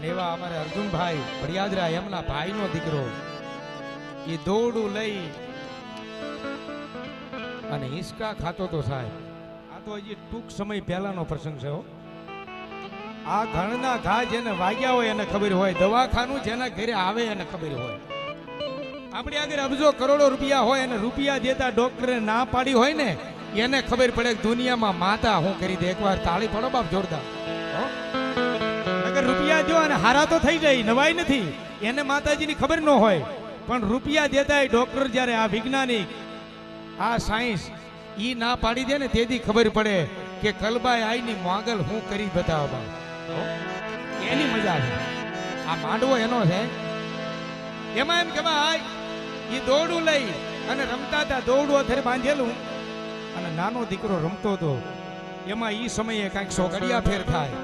અને એવા અમારે અર્જુનભાઈ ભડિયાદરા એમના ભાઈનો દીકરો. એ દોડું લઈ અને હિંચકા ખાતો તો સાહેબ. આ તો હજી ટૂંક સમય પહેલાનો પ્રસંગ છે આ ઘણના ઘા જેને વાગ્યા હોય એને ખબર હોય, દવાખાનું જેના ઘરે આવે એને ખબર હોય. આપણી આગળ અબજો કરોડો રૂપિયા હોય અને રૂપિયા દેતા ડોક્ટરે ના પાડી હોય ને, એને ખબર પડે કે દુનિયામાં માતા હું કરી દે. એકવાર તાળી પડો બાપ જોરદાર. અને હારા તો થઈ જાય, નવાઈ નથી. એને માતાજીની ખબર ન હોય, પણ રૂપિયા દેતા ડોક્ટર જ્યારે આ વૈજ્ઞાનિક આ સાયન્સ ઈ ના પાડી દે ને તેથી ખબર પડે કે કલબાઈ આઈની માંગલ હું કરી બતાવવા. એની મજા છે આ માંડવો એનો છે. એમાં એમ કે ભાઈ એ દોડું લઈ અને રમતા હતા, દોડું અત્યારે બાંધેલું. અને નાનો દીકરો રમતો હતો. એમાં એ સમયે કાંઈક સોગડિયા ફેર થાય.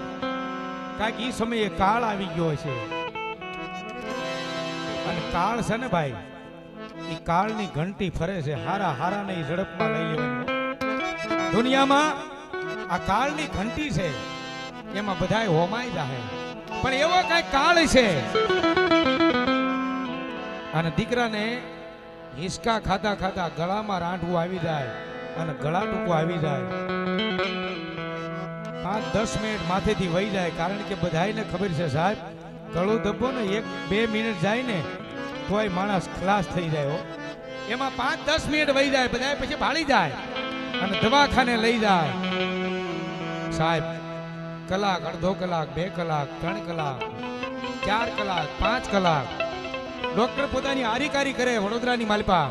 કાંઈક એ સમયે કાળ આવી ગયો છે અને કાળ છે ને ભાઈ, ઈ કાળની ઘંટી ફરે છે, હારા હારાને ઈ ઝડપમાં લઈ લેવાનું. દુનિયામાં આ કાળની ઘંટી છે, એમાં બધાય હોમાઈ જાહે. પણ એવો કાંઈક કાળ છે. અને દીકરાને હિસકા ખાતા ખાતા ગળામાં રાંઠવું આવી જાય, અને ગળા ટૂંકું આવી જાય. પાંચ દસ મિનિટ માથેથી વહી જાય. કારણ કે બધાને ખબર છે સાહેબ, ગળો ધબ્બો ને એક બે મિનિટ જાય ને તોય માણસ ખલાસ થઈ જાય એમાં પાંચ દસ મિનિટ વહી જાય બધા પછી ભાળી જાય અને દવાખાને લઈ જાય. સાહેબ, કલાક, અડધો કલાક, બે કલાક, ત્રણ કલાક, ચાર કલાક, પાંચ કલાક. ડોક્ટર પોતાની હારીકારી કરે વડોદરાની માલપા.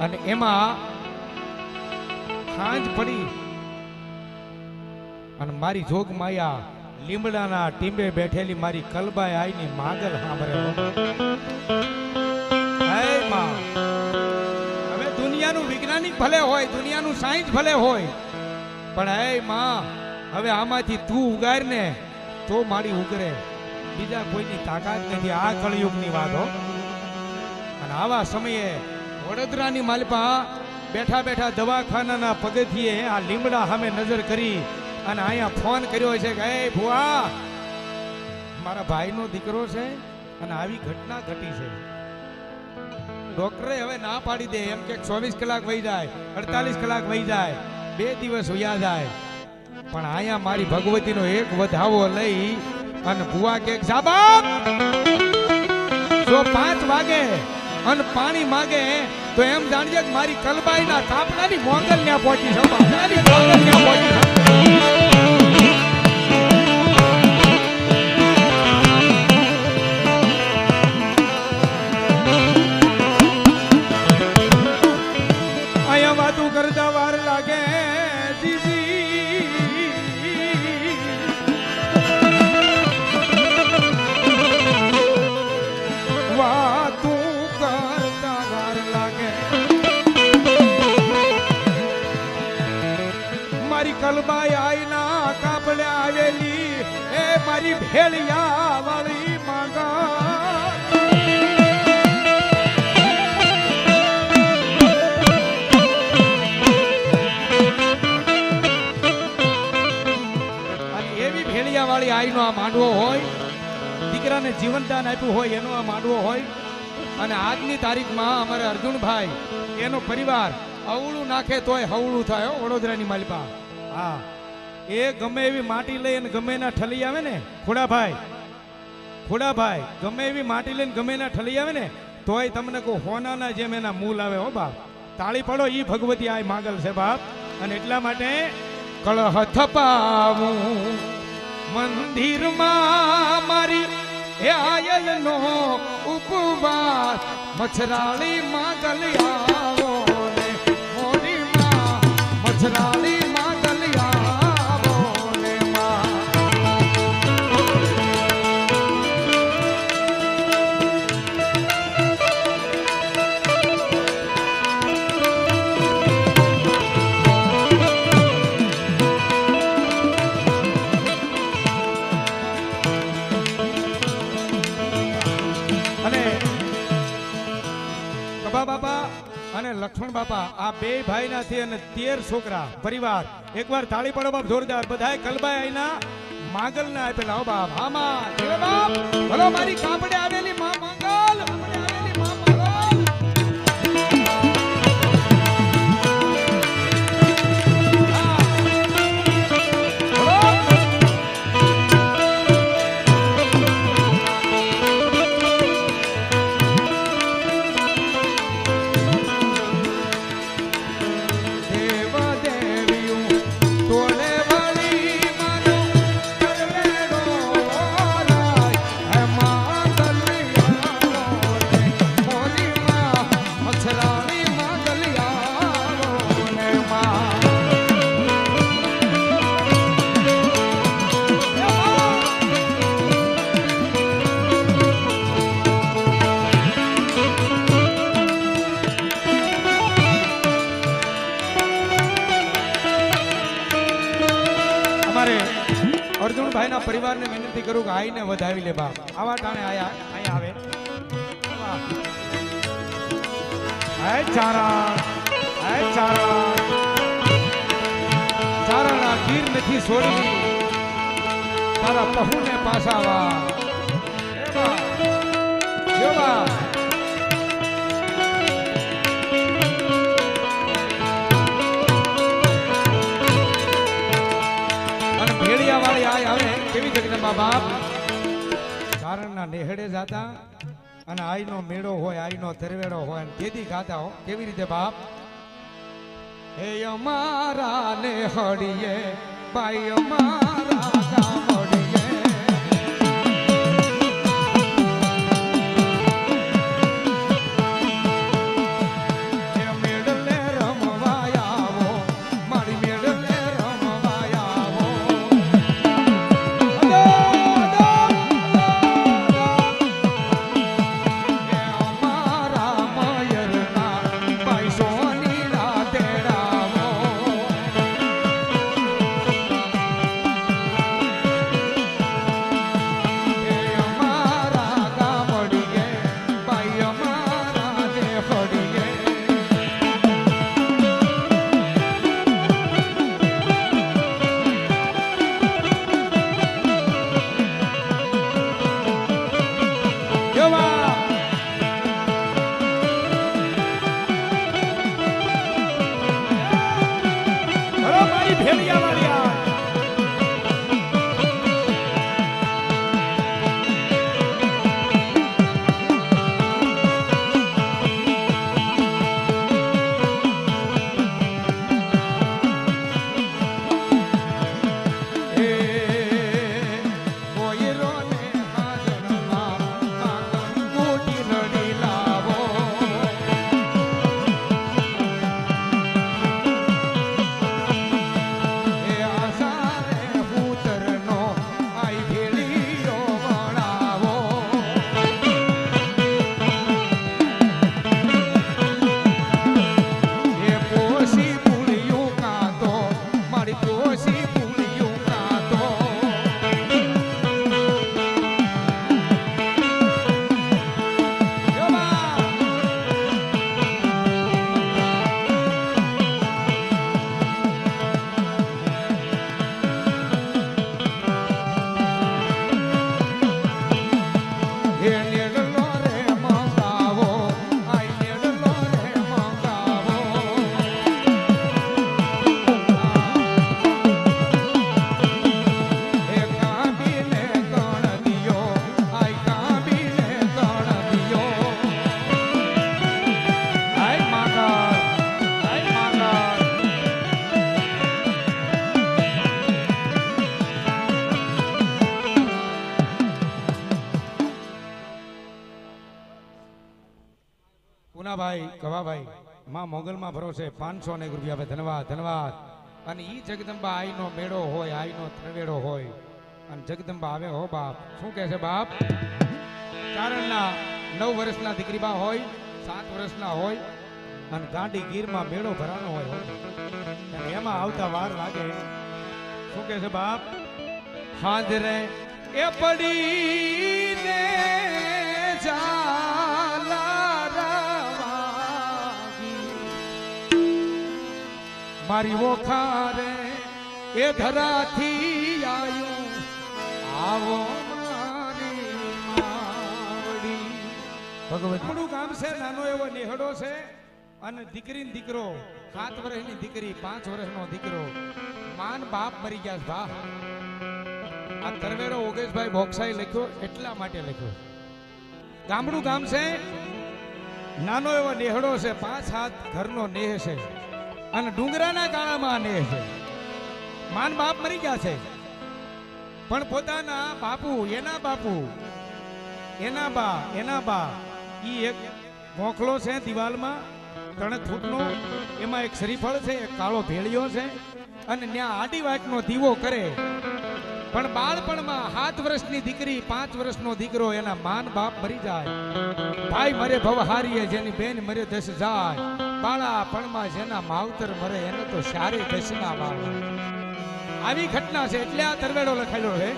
અને એમાં ખાંજ પડી. અને મારી જોગ માયા લીમડાના ટીંબે બેઠેલી મારી કલબાઈ આઈની માગલ સાંભળે હવે દુનિયાનું વૈજ્ઞાનિક ભલે હોય, દુનિયાનું સાયન્સ ભલે હોય, પણ હે માં, હવે આમાંથી તું ઉગાર ને તો મારી ઉગરે. બીજા કોઈની તાકાત નથી આ કળયુગની વાત, હો. અને આવા સમયે વડોદરાની માલપા બેઠા બેઠા દવાખાનાના પગથિયે આ લીમડા સામે નજર કરી અને અહીંયા ફોન કર્યો છે કે, એ ભુવા, મારા ભાઈનો દીકરો છે અને આવી ઘટના ઘટી છે. ડોક્ટરે હવે ના પાડી દે. એમ કે ચોવીસ કલાક વહી જાય, અડતાલીસ કલાક વહી જાય, બે દિવસ વયા જાય. પણ અહીંયા મારી ભગવતીનો એક વધાવો લઈ અને ભુવા કે સાબાબ જો પાંચ વાગે અને પાણી માગે, તો એમ જાણજે કે મારી કલબાઈના થાપડાની મોંગલ ત્યાં પહોંચી છે. મોંગલ ત્યાં પહોંચી મારી કલબાઈ આઈના કાપડે આવેલી, એ મારી ભેળિયા વાળી માંગા એવી ભેળિયા આઈનો આ માંડવો હોય, દીકરાને જીવનદાન આપ્યું હોય, એનો આ માંડવો હોય. અને આજની તારીખમાં અમારે અર્જુનભાઈ, એનો પરિવાર અવળું નાખે તોય હવળું થાય વડોદરાની માલિપા. હા. એ ગમે એવી માટી લઈ અને ગમે એના ઠલી આવે ને, ખોડાભાઈ ખોડાભાઈ, ગમે એવી માટી લઈને ગમે એના ઠલી આવે ને, તોય તમને કહું, હોનાના જેમ એના મૂલ આવે હો બાપ. તાળી પડો એ ભગવતી આ માગલ છે બાપ. અને એટલા માટે કળહ થપાવું. મંદિરમાં મારી હે આયલનો ઉપવાસ. મછરાળી માગલ આવો ને મોડીમાં મછરાળી તેર છોકરા પરિવાર. એકવાર તાળી પડો બાપ જોરદાર. બધાય કલબાઈ આઈના માગલ ના આપેલા બાપ. આમાં. બાપ. ભલો મારી કાપડે આવેલી માં અર્જુનભાઈના પરિવારને વિનંતી કરું કે આઈને વધાવી લે બાપ. આવા ટાણે આયા અહીંયા આવે. હે ચારણ. હે ચારણ. ચારણ આ ગીર નથી છોડવી તારા પહુને પાસાવા એ જગદંબા બાપ. ચારણના નેહડે જાતા અને આઈનો મેળો હોય આઈનો તરવેડો હોય અને તેથી ગાતા હો. કેવી રીતે બાપ? હે અમારા નેહડીએ ભાઈ અમારા પુનાભાઈ, કવાભાઈ, માં મોગલમાં ભરોસે પાંચસો ને રૂપિયા આપે. ધન્યવાદ ધન્યવાદ. અને ઈ જગદંબા આઈનો મેળો હોય, આઈનો ત્રવેડો હોય. અને જગદંબા આવે, હો બાપ. શું કહે છે બાપ? ચારણના નવ વર્ષના દીકરી બા હોય, સાત વર્ષના હોય, અને ગાંડી ગીરમાં મેળો ભરાનો હોય અને એમાં આવતા વાર લાગે. શું કહે છે બાપ? હાજરે એ પડીને ઝાલા મારી ઓખારે એ ધરાથી આયું. આવો મારી માં ગામ છે નાનો એવો નેહડો છે અને દીકરી દીકરો સાત વર્ષની દીકરી પાંચ વર્ષનો દીકરો. માન બાપ મરી ગયા ભા આ તરવેરો ઓગેશભાઈ બોક્સાઈ લખ્યો એટલા માટે લખ્યો. ગામડું ગામ છે નાનો એવો નેહડો છે પાંચ હાથ ઘરનો નેહ છે. અને ડુંગરાના ગાળામાં આ નેહ છે. માન બાપ મરી ગયા છે. પણ પોતાના બાપુ, એના બાપુ, એના બા એના બા, ઈ એક મોખલો છે દિવાલમાં, ત્રણ ફૂટનો, એમાં એક શ્રીફળ છે, એક કાળો ભેળિયો છે, અને ત્યાં આડી વાટનો દીવો કરે. પણ બાળપણમાં સાત વર્ષની દીકરી, પાંચ વર્ષનો દીકરો, એના માન બાપ મરી જાય. ભાઈ મરે, ભવ હારીએ, જેની બેન મરે, દસ જાય. બાળાપણમાં જેના માવતર મરે, એને તો સારી દસના વાળ આવી ઘટના છે, એટલે આ તરવેડો લખાયેલો છે.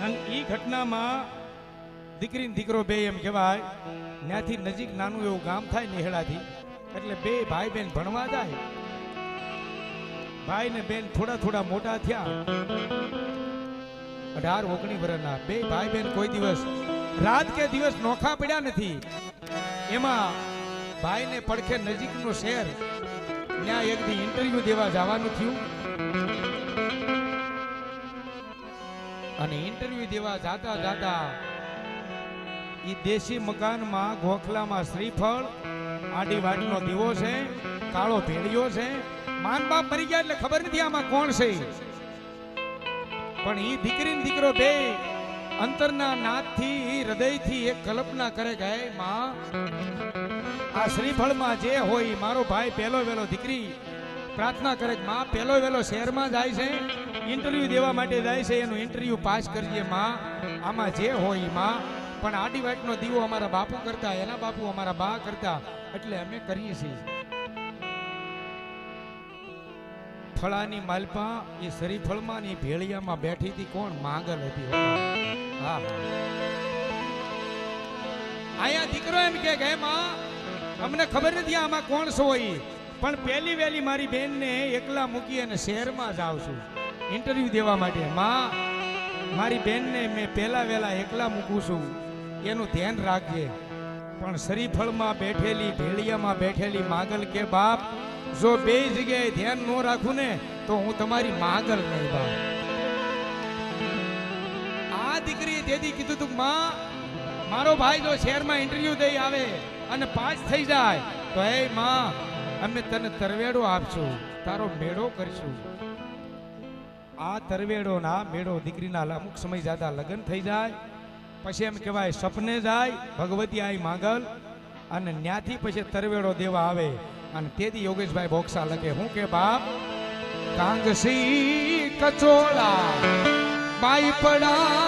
અને એ ઘટનામાં દીકરી દીકરો બે એમ કહેવાય. ત્યાંથી નજીક નાનું એવું ગામ થાય નિહળાથી એટલે બે ભાઈ બેન ભણવા જાય. ભાઈ ને બેન થોડા થોડા મોટા થયા. અઢાર ઓગણી વર્ષના બે ભાઈ બહેન કોઈ દિવસ રાત કે દિવસ નોખા પડ્યા નથી. એમાં ભાઈને પડખે નજીકનું શહેર ત્યાં એક દી ઇન્ટરવ્યુ દેવા જવાનું થયું. અને ઇન્ટરવ્યુ દેવા જાતા જાતા એ દેશી મકાનમાં ગોખલામાં શ્રીફળ આડી વાડીનો દીવો છે, કાળો ભેળિયો છે. માન બાપ મરી ગયા એટલે ખબર નથી આમાં કોણ છે. પણ એ દીકરી દીકરો બે અંતરના નાદથી, હૃદયથી એક કલ્પના કરે હે માં, આ શ્રીફળમાં જે હોય મારો ભાઈ પહેલો વહેલો દીકરી પ્રાર્થના કરે કે, માં, પહેલો વહેલો શહેરમાં જાય છે ઇન્ટરવ્યુ દેવા માટે જાય છે, એનું ઇન્ટરવ્યુ પાસ કરીએ, માં. આમાં જે હોયમાં. પણ આડી વાટનો દીવો અમારા બાપુ કરતા, એના બાપુ અમારા બા કરતા, એટલે અમે કરીએ છીએ. ફળાની માલપા, એ શરીફળમાં ની ભેળિયામાં બેઠી હતી, કોણ? માંગલ હતી, હો. આયા દીકરો એમ કે કે માં, અમને ખબર નથી આમાં કોણ છો ઈ. પણ પહેલી વહેલી મારી બેનને એકલા મૂકી અને શહેરમાં જ છું. ઇન્ટરવ્યુ દેવા માટે. માં, મારી બેનને મેં પહેલા વહેલા એકલા મૂકું છું. એનું ધ્યાન રાખજે. પણ શરીફળમાં બેઠેલી, ભેળિયામાં બેઠેલી માગલ કે, બાપ જો બે જગ્યાએ ધ્યાન ન રાખું ને તો હું તમારી માગલ નહીં ભાવ આ દીકરીએ તેથી કીધું તું, માં, મારો ભાઈ જો શહેરમાં ઇન્ટરવ્યુ દઈ આવે અને પાસ થઈ જાય, તો એ માં, અમે તને તરવેડો આપશું, તારો મેળો કરશું. આ તરવેડો ના મેળો દીકરીના અમુક સમય જાતા લગ્ન થઈ જાય, પછી એમ કહેવાય સપને જાય, ભગવતી આઈ માંગલ, અને ન્યાથી પછી તરવેડો દેવા આવે. અને તેથી યોગેશભાઈ બોક્સા લખે હું કે બાપ કાંગસી કચોળા બાઈ પડા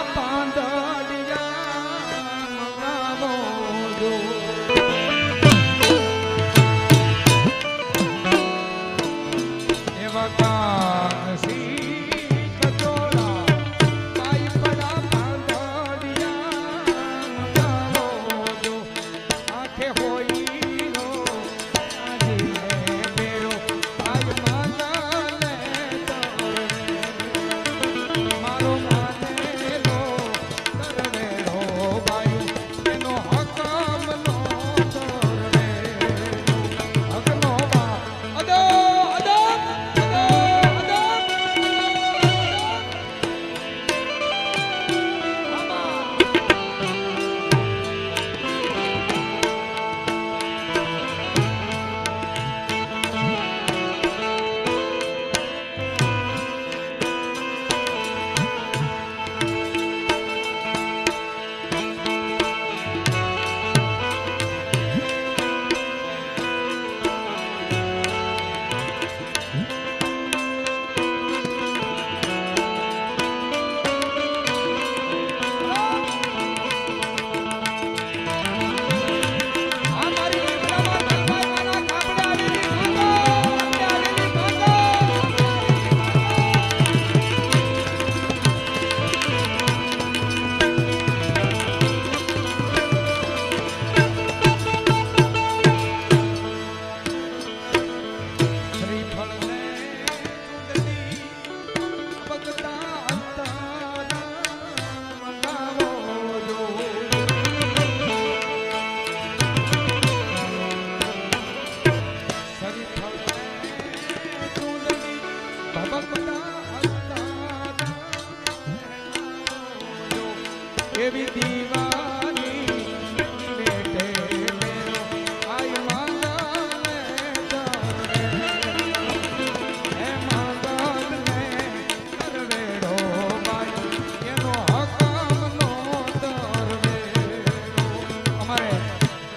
અમારે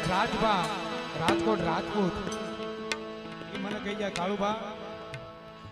રાજભા રાજકોટ રાજપૂત. એ મને કહી જાય કાળુભા